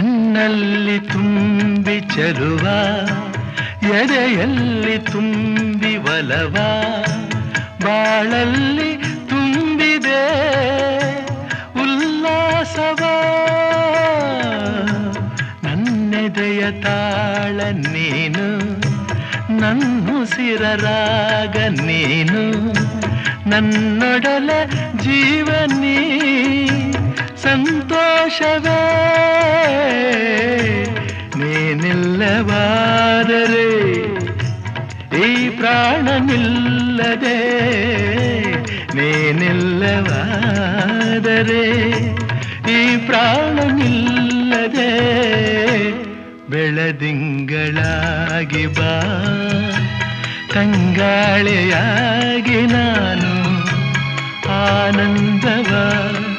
ಕಣ್ಣಲ್ಲಿ ತುಂಬಿ ಚರುವ ಎದೆಯಲ್ಲಿ ತುಂಬಿ ಒಲವ, ಬಾಳಲ್ಲಿ ತುಂಬಿದೆ ಉಲ್ಲಾಸವ. ನನ್ನೆದೆಯ ತಾಳ ನೀನು ನನ್ನುಸಿರ ನೀನು, ನನ್ನೊಡಲ ಜೀವನೀ ಸಂತೋಷವೇ. ನೀನಿಲ್ಲವಾದರೆ ಈ ಪ್ರಾಣ ನಿಲ್ಲದೆ ನೀನಿಲ್ಲವಾದರೆ ಈ ಪ್ರಾಣ ನಿಲ್ಲದೆ ಬೆಳದಿಂಗಳಾಗಿ ಬಾ. ತಂಗಾಳೆಯಾಗಿ ನಾನು ಆನಂದವ ನೀಡು